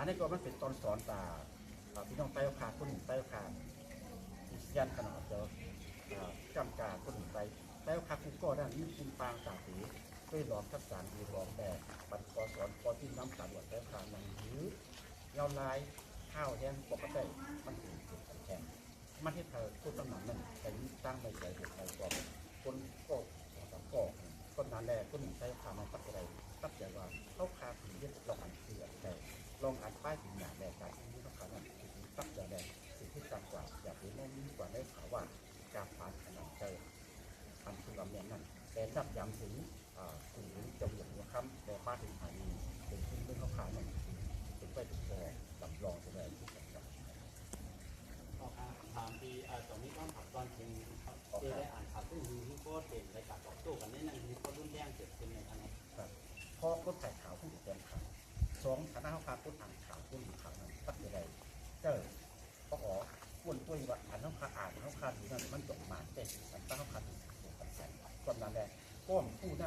อันนี้ก็มันเป็นตอนสอนตาพี่น้องไต้คาคนหนึ่งไต้คายันขนาดเจออ่าจำกาคนหนึ่งไต้ไต้คาคุกก็ด้านนี้คุณปางตาสีเพื่อหลอมทักษารดีรองแบบบรรพอสอนพอที่น้ำสารวัตรไต้คานังหรือเยาลายข้าวแห้งปกติมันถึงจุดแข็งมันที่เธอพูดตำหนักนั่นแต่ยิ่งตั้งไม่ใจเด็กใจก่อนคนก็สองสามก็คนนั้นแหละคนหนึ่งไต้คามันตัดอะไรตัดใจว่าเขาคาถึง แต่นับย้ำถึงอ่ากลุ่มนี้จะเหวี่ยงหัวค่ำแต่ป้าถึงหานีเป็นที่เรื่องเขาขายนั่นถึงไปถึงพอลำลองจะได้ที่สำคัญออกถามทีอ่าตอนนี้ต้องถามตอนจริงครับเจได้อ่านข่าวซึ่งมีที่โค้ดเป็นรายการต่อสู้กันในนั้นมีข้อรุนแรงเกิดขึ้นในคณะครับพอก็ถ่ายข่าวผู้แทนข่าวสองคณะเขาพาผู้อ่านข่าวผู้ดูข่าวนั้นตัดยังไงเจอพออ๋อควรคุยว่าอ่านเขาคาอ่านเขาคาดูนั่นมันจบมาเต็มมันตั้งเขาคาดู ถูกกั